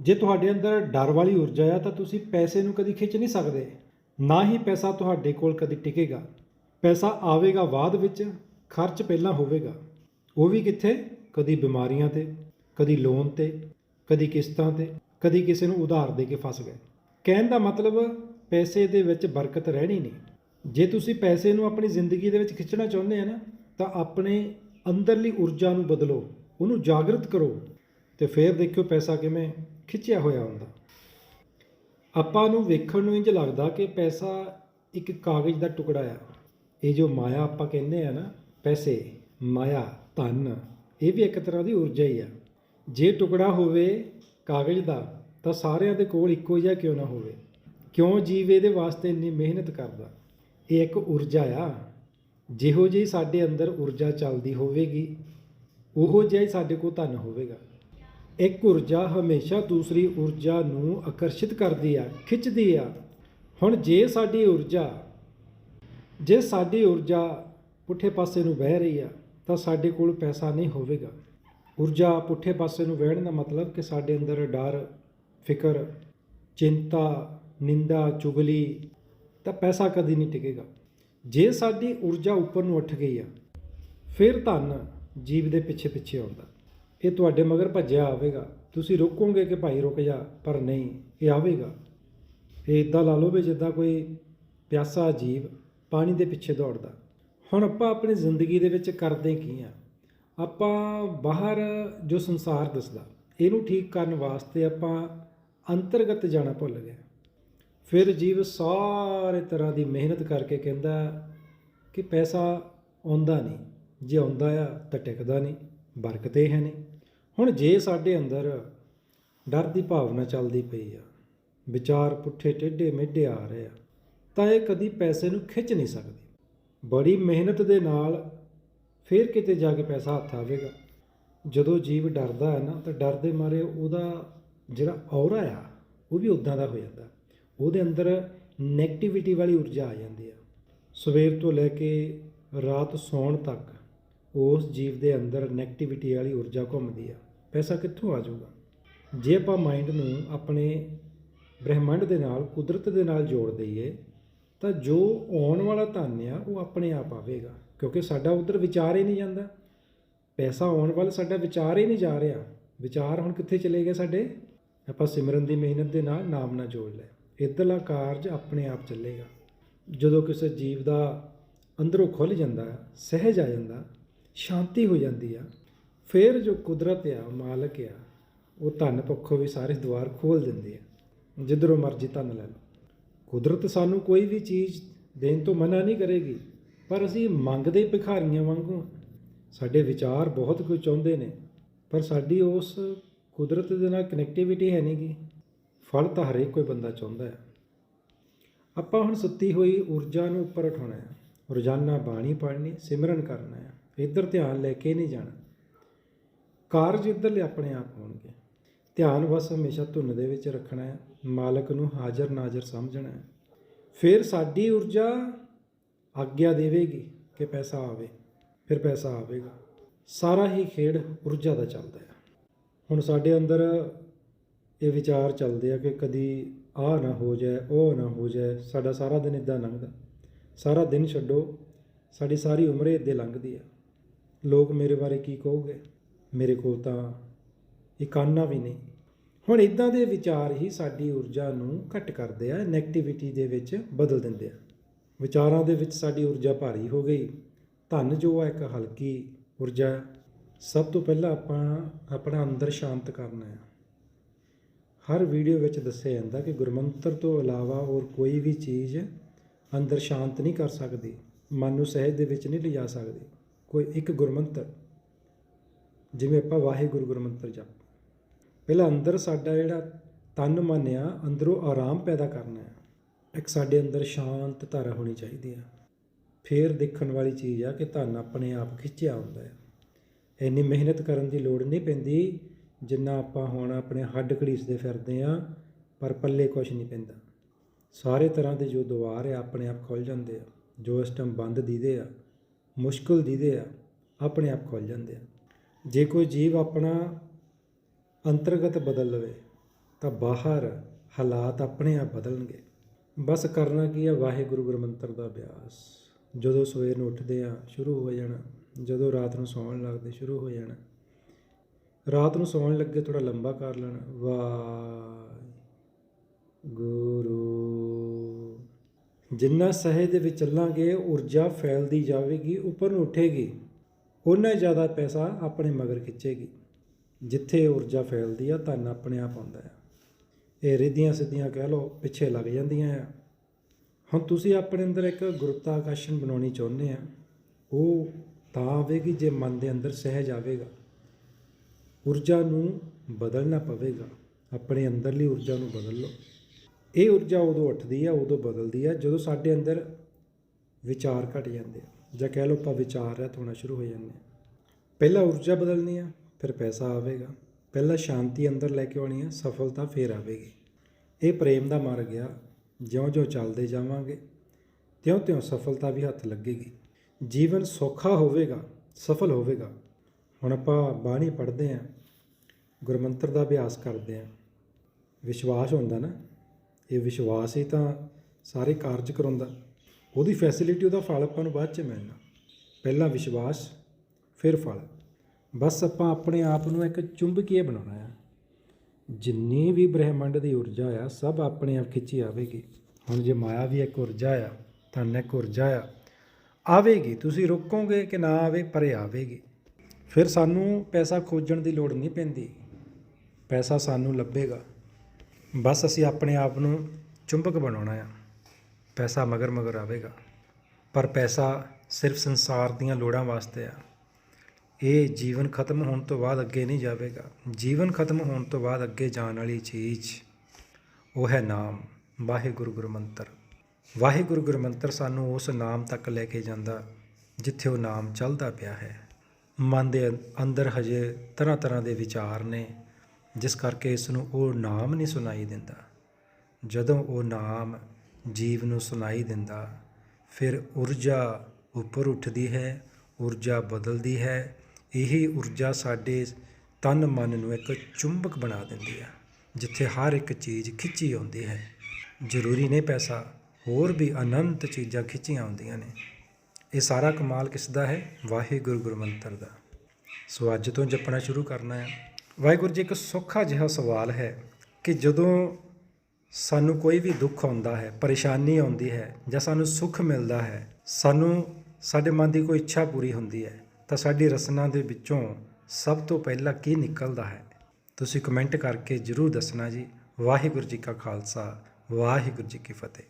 ਜੇ ਤੁਹਾਡੇ ਅੰਦਰ ਡਰ ਵਾਲੀ ਊਰਜਾ ਆ, ਤਾਂ ਤੁਸੀਂ ਪੈਸੇ ਨੂੰ ਕਦੀ ਖਿੱਚ ਨਹੀਂ ਸਕਦੇ। ਨਾ ਹੀ ਪੈਸਾ ਤੁਹਾਡੇ ਕੋਲ ਕਦੀ ਟਿਕੇਗਾ। ਪੈਸਾ ਆਵੇਗਾ ਬਾਅਦ ਵਿੱਚ, ਖਰਚ ਪਹਿਲਾਂ ਹੋਵੇਗਾ। ਉਹ ਵੀ ਕਿੱਥੇ? ਕਦੀ ਬਿਮਾਰੀਆਂ ਤੇ, ਕਦੀ ਲੋਨ ਤੇ, ਕਦੀ ਕਿਸ਼ਤਾਂ ਤੇ, ਕਦੀ ਕਿਸੇ ਨੂੰ ਉਧਾਰ ਦੇ ਕੇ ਫਸ ਗਏ। ਕਹਿਣ ਦਾ ਮਤਲਬ, ਪੈਸੇ ਦੇ ਵਿੱਚ ਬਰਕਤ ਰਹਿਣੀ ਨਹੀਂ। ਜੇ ਤੁਸੀਂ ਪੈਸੇ ਨੂੰ ਆਪਣੀ ਜ਼ਿੰਦਗੀ ਦੇ ਵਿੱਚ ਖਿੱਚਣਾ ਚਾਹੁੰਦੇ ਆ ਨਾ, ਤਾਂ ਆਪਣੇ ਅੰਦਰਲੀ ਊਰਜਾ ਨੂੰ ਬਦਲੋ। ਉਹਨੂੰ ਜਾਗਰਤ ਕਰੋ। ਤੇ ਫਿਰ ਦੇਖਿਓ ਪੈਸਾ ਕਿਵੇਂ ਖਿੱਚਿਆ ਹੋਇਆ ਹੁੰਦਾ। ਆਪਾਂ ਨੂੰ ਵੇਖਣ ਨੂੰ ਇੰਜ ਲੱਗਦਾ ਕਿ ਪੈਸਾ ਇੱਕ ਕਾਗਜ਼ ਦਾ ਟੁਕੜਾ ਆ। ਇਹ ਜੋ ਮਾਇਆ ਆਪਾਂ ਕਹਿੰਦੇ ਆ ਨਾ, ਪੈਸੇ, ਮਾਇਆ, ਧਨ, ਇਹ ਵੀ ਇੱਕ ਤਰ੍ਹਾਂ ਦੀ ਊਰਜਾ ਹੀ ਆ। ਜੇ ਟੁਕੜਾ ਹੋਵੇ ਕਾਗਜ਼ ਦਾ, ਤਾਂ ਸਾਰਿਆਂ ਦੇ ਕੋਲ ਇੱਕੋ ਜਿਹਾ ਕਿਉਂ ਨਾ ਹੋਵੇ? ਕਿਉਂ ਜੀਵ ਇਹਦੇ ਵਾਸਤੇ ਇੰਨੀ ਮਿਹਨਤ ਕਰਦਾ? ਇਹ ਇੱਕ ਊਰਜਾ ਆ। ਜਿਹੋ ਜਿਹੀ ਸਾਡੇ ਅੰਦਰ ਊਰਜਾ ਚੱਲਦੀ ਹੋਵੇਗੀ, ਉਹੋ ਜਿਹਾ ਹੀ ਸਾਡੇ ਕੋਲ ਧਨ ਹੋਵੇਗਾ। ਇੱਕ ਊਰਜਾ ਹਮੇਸ਼ਾ ਦੂਸਰੀ ਊਰਜਾ ਨੂੰ ਆਕਰਸ਼ਿਤ ਕਰਦੀ ਆ, ਖਿੱਚਦੀ ਆ। ਹੁਣ ਜੇ ਸਾਡੀ ਊਰਜਾ, ਜੇ ਸਾਡੀ ਊਰਜਾ ਪੁੱਠੇ ਪਾਸੇ ਨੂੰ ਵਹਿ ਰਹੀ ਆ, ਤਾਂ ਸਾਡੇ ਕੋਲ ਪੈਸਾ ਨਹੀਂ ਹੋਵੇਗਾ। ਊਰਜਾ ਪੁੱਠੇ ਪਾਸੇ ਨੂੰ ਵਹਿਣ ਦਾ ਮਤਲਬ ਕਿ ਸਾਡੇ ਅੰਦਰ ਡਰ, ਫਿਕਰ, ਚਿੰਤਾ, ਨਿੰਦਾ, ਚੁਗਲੀ, ਤਾਂ ਪੈਸਾ ਕਦੀ ਨਹੀਂ ਟਿਕੇਗਾ। ਜੇ ਸਾਡੀ ਊਰਜਾ ਉੱਪਰ ਨੂੰ ਉੱਠ ਗਈ ਆ, ਫਿਰ ਧਨ ਜੀਵ ਦੇ ਪਿੱਛੇ ਪਿੱਛੇ ਆਉਂਦਾ। ਇਹ ਤੁਹਾਡੇ ਮਗਰ ਭੱਜਿਆ ਆਵੇਗਾ। ਤੁਸੀਂ ਰੋਕੋਗੇ ਕਿ ਭਾਈ ਰੁਕ ਜਾ, ਪਰ ਨਹੀਂ, ਇਹ ਆਵੇਗਾ। ਇਹ ਇਦਾਂ ਲਾ ਲਓ ਵੀ ਜਿੱਦਾਂ ਕੋਈ ਪਿਆਸਾ ਜੀਵ ਪਾਣੀ ਦੇ ਪਿੱਛੇ ਦੌੜਦਾ। ਹੁਣ ਆਪਾਂ ਆਪਣੀ ਜ਼ਿੰਦਗੀ ਦੇ ਵਿੱਚ ਕਰਦੇ ਕੀ ਆ? ਆਪਾਂ ਬਾਹਰ ਜੋ ਸੰਸਾਰ ਦਿਸਦਾ, ਇਹਨੂੰ ਠੀਕ ਕਰਨ ਵਾਸਤੇ ਆਪਾਂ ਅੰਤਰਗਤ ਜਾਣਾ ਭੁੱਲ ਗਏ। ਫਿਰ ਜੀਵ ਸਾਰੇ ਤਰ੍ਹਾਂ ਦੀ ਮਿਹਨਤ ਕਰਕੇ ਕਹਿੰਦਾ ਕਿ ਪੈਸਾ ਆਉਂਦਾ ਨਹੀਂ, ਜੇ ਆਉਂਦਾ ਆ ਤਾਂ ਟਿਕਦਾ ਨਹੀਂ, ਬਰਕਤ ਇਹ ਹੈ ਨਹੀਂ। ਹੁਣ ਜੇ ਸਾਡੇ ਅੰਦਰ ਡਰ ਦੀ ਭਾਵਨਾ ਚੱਲਦੀ ਪਈ ਆ, ਵਿਚਾਰ ਪੁੱਠੇ ਟੇਢੇ ਮੇਢੇ ਆ ਰਹੇ ਆ, ਤਾਂ ਇਹ ਕਦੀ ਪੈਸੇ ਨੂੰ ਖਿੱਚ ਨਹੀਂ ਸਕਦੀ। ਬੜੀ ਮਿਹਨਤ ਦੇ ਨਾਲ ਫਿਰ ਕਿਤੇ ਜਾ ਕੇ ਪੈਸਾ ਹੱਥ ਆਵੇਗਾ। ਜਦੋਂ ਜੀਵ ਡਰਦਾ ਹੈ ਨਾ, ਤਾਂ ਡਰ ਦੇ ਮਾਰੇ ਉਹਦਾ ਜਿਹੜਾ ਔਰਾ ਆ, ਉਹ ਵੀ ਉਦਾਂ ਦਾ ਹੋ ਜਾਂਦਾ। ਉਹਦੇ ਅੰਦਰ 네ਗੇਟਿਵਿਟੀ ਵਾਲੀ ਊਰਜਾ ਆ ਜਾਂਦੀ ਆ। ਸਵੇਰ ਤੋਂ ਲੈ ਕੇ ਰਾਤ ਸੌਣ ਤੱਕ ਉਸ ਜੀਵ ਦੇ ਅੰਦਰ 네ਗੇਟਿਵਿਟੀ ਵਾਲੀ ਊਰਜਾ ਘੁੰਮਦੀ ਆ। ਪੈਸਾ ਕਿੱਥੋਂ ਆ ਜਾਊਗਾ? ਜੇ ਆਪਾਂ ਮਾਈਂਡ ਨੂੰ ਆਪਣੇ ਬ੍ਰਹਿਮੰਡ ਦੇ ਨਾਲ, ਕੁਦਰਤ ਦੇ ਨਾਲ ਜੋੜ ਦਈਏ, ਤਾਂ ਜੋ ਆਉਣ ਵਾਲਾ ਧਨ ਆ, ਉਹ ਆਪਣੇ ਆਪ ਆਵੇਗਾ। ਕਿਉਂਕਿ ਸਾਡਾ ਉਧਰ ਵਿਚਾਰ ਹੀ ਨਹੀਂ ਜਾਂਦਾ। ਪੈਸਾ ਆਉਣ ਵੱਲ ਸਾਡਾ ਵਿਚਾਰ ਹੀ ਨਹੀਂ ਜਾ ਰਿਹਾ। ਵਿਚਾਰ ਹੁਣ ਕਿੱਥੇ ਚਲੇ ਗਏ ਸਾਡੇ? ਆਪਾਂ ਸਿਮਰਨ ਦੀ ਮਿਹਨਤ ਦੇ ਨਾਲ ਨਾਮ ਨਾਲ ਜੋੜ ਲਿਆ ਇੱਧਰਲਾ ਕਾਰਜ ਆਪਣੇ ਆਪ ਚੱਲੇਗਾ। ਜਦੋਂ ਕਿਸੇ ਜੀਵ ਦਾ ਅੰਦਰੋਂ ਖੁੱਲ ਜਾਂਦਾ, ਸਹਿਜ ਆ ਜਾਂਦਾ, ਸ਼ਾਂਤੀ ਹੋ ਜਾਂਦੀ ਆ ਫਿਰ ਜੋ ਕੁਦਰਤ ਆ ਮਾਲਕ ਆ, ਉਹ ਧਨ ਪੱਖੋਂ ਵੀ ਸਾਰੇ ਦੁਆਰ ਖੋਲ ਦਿੰਦੇ ਆ। ਜਿੱਧਰੋਂ ਮਰਜ਼ੀ ਧਨ ਲੈ ਲਓ। ਕੁਦਰਤ ਸਾਨੂੰ ਕੋਈ ਵੀ ਚੀਜ਼ ਦੇਣ ਤੋਂ ਮਨਾ ਨਹੀਂ ਕਰੇਗੀ, ਪਰ ਅਸੀਂ ਮੰਗਦੇ ਭਿਖਾਰੀਆਂ ਵਾਂਗੂ ਸਾਡੇ ਵਿਚਾਰ ਬਹੁਤ ਕੁਝ ਚਾਹੁੰਦੇ ਨੇ, ਪਰ ਸਾਡੀ ਉਸ ਕੁਦਰਤ ਦੇ ਨਾਲ ਕਨੈਕਟੀਵਿਟੀ ਹੈ ਨਹੀਂਗੀ ਫਲ ਤਾਂ ਹਰੇਕ ਕੋਈ ਬੰਦਾ ਚਾਹੁੰਦਾ ਹੈ ਆਪਾਂ ਹੁਣ ਸੁੱਤੀ ਹੋਈ ਊਰਜਾ ਨੂੰ ਉੱਪਰ ਉਠਾਉਣਾ ਹੈ ਰੋਜ਼ਾਨਾ ਬਾਣੀ ਪੜ੍ਹਨੀ, ਸਿਮਰਨ ਕਰਨਾ ਹੈ ਇੱਧਰ ਧਿਆਨ ਲੈ ਕੇ ਨਹੀਂ ਜਾਣਾ। ਕਾਰਜ ਇੱਧਰਲੇ ਆਪਣੇ ਆਪ ਹੋਣਗੇ। ਧਿਆਨ ਬਸ ਹਮੇਸ਼ਾ ਧੁਨ ਦੇ ਵਿੱਚ ਰੱਖਣਾ ਹੈ, ਮਾਲਕ ਨੂੰ ਹਾਜ਼ਰ ਨਾਜ਼ਰ ਸਮਝਣਾ ਹੈ। ਫਿਰ ਸਾਡੀ ਊਰਜਾ ਆਗਿਆ ਦੇਵੇਗੀ ਕਿ ਪੈਸਾ ਆਵੇ, ਫਿਰ ਪੈਸਾ ਆਵੇਗਾ। ਸਾਰਾ ਹੀ ਖੇਡ ਊਰਜਾ ਦਾ ਚੱਲਦਾ ਹੈ। ਹੁਣ ਸਾਡੇ ਅੰਦਰ ਇਹ ਵਿਚਾਰ ਚੱਲਦੇ ਆ ਕਿ ਕਦੀ ਆ ਨਾ ਹੋ ਜਾਏ, ਉਹ ਨਾ ਹੋ ਜਾਏ, ਸਾਡਾ ਸਾਰਾ ਦਿਨ ਇਦਾਂ ਲੰਘਦਾ ਸਾਰਾ ਦਿਨ ਛੱਡੋ, ਸਾਡੀ ਸਾਰੀ ਉਮਰ ਇੱਦਾਂ ਲੰਘਦੀ ਆ ਲੋਕ ਮੇਰੇ ਬਾਰੇ ਕੀ ਕਹੋਗੇ? ਮੇਰੇ ਕੋਲ ਤਾਂ ਇਕਾਨਾ ਵੀ ਨਹੀਂ। ਹੁਣ ਇਦਾਂ ਦੇ ਵਿਚਾਰ ਹੀ ਸਾਡੀ ਊਰਜਾ ਨੂੰ ਘਟ ਕਰਦੇ ਆ 네ਗੇਟਿਵਿਟੀ ਦੇ ਵਿੱਚ ਬਦਲ ਦਿੰਦੇ ਆ। ਵਿਚਾਰਾਂ ਦੇ ਵਿੱਚ ਸਾਡੀ ਊਰਜਾ ਭਾਰੀ ਹੋ ਗਈ। ਧਨ ਜੋ ਆ, ਇੱਕ ਹਲਕੀ ਊਰਜਾ, ਸਭ ਤੋਂ ਪਹਿਲਾਂ ਆਪਾਂ ਆਪਣਾ ਅੰਦਰ ਸ਼ਾਂਤ ਕਰਨਾ ਹੈ ਹਰ ਵੀਡੀਓ ਵਿੱਚ ਦੱਸਿਆ ਜਾਂਦਾ ਕਿ ਗੁਰਮੰਤਰ ਤੋਂ ਇਲਾਵਾ ਹੋਰ ਕੋਈ ਵੀ ਚੀਜ਼ ਅੰਦਰ ਸ਼ਾਂਤ ਨਹੀਂ ਕਰ ਸਕਦੀ। ਮਨ ਨੂੰ ਸਹਿਜ ਦੇ ਵਿੱਚ ਨਹੀਂ ਲਿਜਾ ਸਕਦੀ। ਕੋਈ ਇੱਕ ਗੁਰਮੰਤਰ ਜਿਵੇਂ ਆਪਾਂ ਵਾਹਿਗੁਰੂ ਗੁਰਮੰਤਰ ਜਪ। ਪਹਿਲਾਂ ਅੰਦਰ ਸਾਡਾ ਜਿਹੜਾ ਤਨ ਮਨ ਅੰਦਰੋਂ ਆਰਾਮ ਪੈਦਾ ਕਰਨਾ ਹੈ। ਇੱਕ ਸਾਡੇ ਅੰਦਰ ਸ਼ਾਂਤ ਧਾਰਾ ਹੋਣੀ ਚਾਹੀਦੀ ਆ। ਫੇਰ ਦੇਖਣ ਵਾਲੀ ਚੀਜ਼ ਆ ਕਿ ਧਨ ਆਪਣੇ ਆਪ ਖਿੱਚਿਆ ਹੁੰਦਾ ਹੈ। ਇੰਨੀ ਮਿਹਨਤ ਕਰਨ ਦੀ ਲੋੜ ਨਹੀਂ ਪੈਂਦੀ ਜਿੰਨਾ ਆਪਾਂ ਹੁਣ ਆਪਣੇ ਹੱਡ ਘੜੀਸਦੇ ਫਿਰਦੇ ਆ, ਪਰ ਪੱਲੇ ਕੁਝ ਨਹੀਂ ਪੈਂਦਾ। ਸਾਰੇ ਤਰ੍ਹਾਂ ਦੇ ਜੋ ਦੁਆਰ ਆ, ਆਪਣੇ ਆਪ ਖੁੱਲ ਜਾਂਦੇ ਆ। ਜੋ ਇਸ ਟਾਈਮ ਬੰਦ ਦੀਦੇ ਆ, ਮੁਸ਼ਕਲ ਦੀਦੇ ਆ, ਆਪਣੇ ਆਪ ਖੁੱਲ ਜਾਂਦੇ ਆ। ਜੇ ਕੋਈ ਜੀਵ ਆਪਣਾ ਅੰਤਰਗਤ ਬਦਲ ਲਵੇ, ਤਾਂ ਬਾਹਰ ਹਾਲਾਤ ਆਪਣੇ ਆਪ ਬਦਲਣਗੇ। ਬਸ ਕਰਨਾ ਕੀ ਹੈ ਵਾਹਿਗੁਰੂ ਗੁਰਮੰਤਰ ਦਾ ਅਭਿਆਸ। ਜਦੋਂ ਸਵੇਰ ਨੂੰ ਉੱਠਦੇ ਆ ਸ਼ੁਰੂ ਹੋ ਜਾਣਾ। ਜਦੋਂ ਰਾਤ ਨੂੰ ਸੌਣ ਲੱਗਦੇ, ਸ਼ੁਰੂ ਹੋ ਜਾਣਾ। ਰਾਤ ਨੂੰ ਸੌਣ ਲੱਗੇ ਥੋੜਾ ਲੰਬਾ ਕਰ ਲੈਣਾ। ਗੁਰੂ ਜਿੰਨਾ ਸਹਿਜ ਦੇ ਵਿੱਚ ਚੱਲਾਂਗੇ, ਊਰਜਾ ਫੈਲਦੀ ਜਾਵੇਗੀ, ਉੱਪਰ ਨੂੰ ਉੱਠੇਗੀ। ਉਹਨਾਂ ਜ਼ਿਆਦਾ ਪੈਸਾ ਆਪਣੇ ਮਗਰ ਖਿੱਚੇਗੀ। ਜਿੱਥੇ ਊਰਜਾ ਫੈਲਦੀ ਆ, ਧਨ ਆਪਣੇ ਆਪ ਆਉਂਦਾ ਆ। ਇਹ ਰਿੱਧੀਆਂ ਸਿੱਧੀਆਂ ਕਹਿ ਲਓ, ਪਿੱਛੇ ਲੱਗ ਜਾਂਦੀਆਂ ਆ। ਹੁਣ ਤੁਸੀਂ ਆਪਣੇ ਅੰਦਰ ਇੱਕ ਗੁਰਤਾਕਰਸ਼ਣ ਬਣਾਉਣੀ ਚਾਹੁੰਦੇ ਆ। ਉਹ ਤਾਂ ਆਵੇਗੀ ਜੇ ਮਨ ਦੇ ਅੰਦਰ ਸਹਿਜ ਆਵੇਗਾ। ਊਰਜਾ ਨੂੰ ਬਦਲਣਾ ਪਵੇਗਾ। ਆਪਣੇ ਅੰਦਰਲੀ ਊਰਜਾ ਨੂੰ ਬਦਲ ਲਓ। ਇਹ ਊਰਜਾ ਉਦੋਂ ਉੱਠਦੀ ਆ, ਉਦੋਂ ਬਦਲਦੀ ਆ, ਜਦੋਂ ਸਾਡੇ ਅੰਦਰ ਵਿਚਾਰ ਘਟ ਜਾਂਦੇ ਆ। ਜਾਂ ਕਹਿ ਲਓ ਆਪਾਂ ਵਿਚਾਰ ਰਹਿਤ ਹੋਣਾ ਸ਼ੁਰੂ ਹੋ ਜਾਂਦੇ ਹਾਂ ਪਹਿਲਾਂ ਊਰਜਾ ਬਦਲਣੀ ਆ, ਫਿਰ ਪੈਸਾ ਆਵੇਗਾ। ਪਹਿਲਾਂ ਸ਼ਾਂਤੀ ਅੰਦਰ ਲੈ ਕੇ ਆਉਣੀ ਆ, ਸਫਲਤਾ ਫੇਰ ਆਵੇਗੀ। ਇਹ ਪ੍ਰੇਮ ਦਾ ਮਾਰਗ ਆ। ਜਿਉਂ-ਜਿਉਂ ਚੱਲਦੇ ਜਾਵਾਂਗੇ, ਤਿਉਂ-ਤਿਉਂ ਸਫਲਤਾ ਵੀ ਹੱਥ ਲੱਗੇਗੀ। ਜੀਵਨ ਸੌਖਾ ਹੋਵੇਗਾ, ਸਫਲ ਹੋਵੇਗਾ। ਹੁਣ ਆਪਾਂ ਬਾਣੀ ਪੜ੍ਹਦੇ ਆਂ, ਗੁਰਮੰਤਰ ਦਾ ਅਭਿਆਸ ਕਰਦੇ ਆਂ। ਵਿਸ਼ਵਾਸ ਹੁੰਦਾ ਨਾ, ਇਹ ਵਿਸ਼ਵਾਸ ਹੀ ਤਾਂ ਸਾਰੇ ਕਾਰਜ ਕਰਾਉਂਦਾ। ਉਹਦੀ ਫੈਸਿਲਿਟੀ ਉਹਦਾ ਫਲ ਆਪਾਂ ਨੂੰ ਬਾਅਦ ਚ ਮਿਲਣਾ। ਪਹਿਲਾਂ ਵਿਸ਼ਵਾਸ, ਫਿਰ ਫਲ। ਬਸ ਆਪਾਂ ਆਪਣੇ ਆਪ ਨੂੰ ਇੱਕ ਚੁੰਬਕੀਏ ਬਣਾਉਣਾ ਹੈ ਜਿੰਨੀ ਵੀ ਬ੍ਰਹਿਮੰਡ ਦੀ ਊਰਜਾ ਆ, ਸਭ ਆਪਣੇ ਆਪ ਖਿੱਚੀ ਆਵੇਗੀ। ਹੁਣ ਜੇ ਮਾਇਆ ਵੀ ਇੱਕ ਊਰਜਾ ਆ, ਧਨ ਇੱਕ ਊਰਜਾ ਆ, ਆਵੇਗੀ। ਤੁਸੀਂ ਰੋਕੋਗੇ ਕਿ ਨਾ ਆਵੇ, ਪਰ ਆਵੇਗੀ। ਫਿਰ ਸਾਨੂੰ ਪੈਸਾ ਖੋਜਣ ਦੀ ਲੋੜ ਨਹੀਂ ਪੈਂਦੀ। ਪੈਸਾ ਸਾਨੂੰ ਲੱਭੇਗਾ। ਬਸ ਅਸੀਂ ਆਪਣੇ ਆਪ ਨੂੰ ਚੁੰਬਕ ਬਣਾਉਣਾ ਆ। ਪੈਸਾ ਮਗਰ ਮਗਰ ਆਵੇਗਾ। ਪਰ ਪੈਸਾ ਸਿਰਫ ਸੰਸਾਰ ਦੀਆਂ ਲੋੜਾਂ ਵਾਸਤੇ ਆ। ਇਹ ਜੀਵਨ ਖਤਮ ਹੋਣ ਤੋਂ ਬਾਅਦ ਅੱਗੇ ਨਹੀਂ ਜਾਵੇਗਾ। ਜੀਵਨ ਖਤਮ ਹੋਣ ਤੋਂ ਬਾਅਦ ਅੱਗੇ ਜਾਣ ਵਾਲੀ ਚੀਜ਼ ਉਹ ਹੈ ਨਾਮ। ਵਾਹਿਗੁਰੂ ਗੁਰਮੰਤਰ। ਵਾਹਿਗੁਰੂ ਗੁਰਮੰਤਰ ਸਾਨੂੰ ਉਸ ਨਾਮ ਤੱਕ ਲੈ ਕੇ ਜਾਂਦਾ ਜਿੱਥੇ ਉਹ ਨਾਮ ਚੱਲਦਾ ਪਿਆ ਹੈ। ਮਨ ਦੇ ਅੰਦਰ ਹਜੇ ਤਰ੍ਹਾਂ ਤਰ੍ਹਾਂ ਦੇ ਵਿਚਾਰ ਨੇ, ਜਿਸ ਕਰਕੇ ਇਸ ਨੂੰ ਉਹ ਨਾਮ ਨਹੀਂ ਸੁਣਾਈ ਦਿੰਦਾ। ਜਦੋਂ ਉਹ ਨਾਮ ਜੀਵ ਨੂੰ ਸੁਣਾਈ ਦਿੰਦਾ। ਫਿਰ ਊਰਜਾ ਉੱਪਰ ਉੱਠਦੀ ਹੈ, ਊਰਜਾ ਬਦਲਦੀ ਹੈ। ਇਹੀ ਊਰਜਾ ਸਾਡੇ ਤਨ ਮਨ ਨੂੰ ਇੱਕ ਚੁੰਬਕ ਬਣਾ ਦਿੰਦੀ ਹੈ, ਜਿੱਥੇ ਹਰ ਇੱਕ ਚੀਜ਼ ਖਿੱਚੀ ਆਉਂਦੀ ਹੈ। ਜ਼ਰੂਰੀ ਨਹੀਂ ਪੈਸਾ, ਹੋਰ ਵੀ ਅਨੰਤ ਚੀਜ਼ਾਂ ਖਿੱਚੀਆਂ ਆਉਂਦੀਆਂ ਨੇ। ਇਹ ਸਾਰਾ ਕਮਾਲ ਕਿਸ ਦਾ ਹੈ? ਵਾਹਿਗੁਰੂ ਗੁਰਮੰਤਰ ਦਾ। ਸੋ ਅੱਜ ਤੋਂ ਜਪਣਾ ਸ਼ੁਰੂ ਕਰਨਾ ਹੈ। ਵਾਹਿਗੁਰੂ ਜੀ, ਇੱਕ ਸੌਖਾ ਜਿਹਾ ਸਵਾਲ ਹੈ ਕਿ ਜਦੋਂ ਸਾਨੂੰ ਕੋਈ ਵੀ ਦੁੱਖ ਆਉਂਦਾ ਹੈ, ਪਰੇਸ਼ਾਨੀ ਆਉਂਦੀ ਹੈ ਜਾਂ ਸਾਨੂੰ ਸੁੱਖ ਮਿਲਦਾ ਹੈ, ਸਾਨੂੰ, ਸਾਡੇ ਮਨ ਦੀ ਕੋਈ ਇੱਛਾ ਪੂਰੀ ਹੁੰਦੀ ਹੈ, ਤਾਂ ਸਾਡੀ ਰਸਨਾ ਦੇ ਵਿੱਚੋਂ ਸਭ ਤੋਂ ਪਹਿਲਾਂ ਕੀ ਨਿਕਲਦਾ ਹੈ? ਤੁਸੀਂ ਕਮੈਂਟ ਕਰਕੇ ਜਰੂਰ ਦੱਸਣਾ ਜੀ। ਵਾਹਿਗੁਰੂ ਜੀ ਕਾ ਖਾਲਸਾ, ਵਾਹਿਗੁਰੂ ਜੀ ਕੀ ਫਤਿਹ।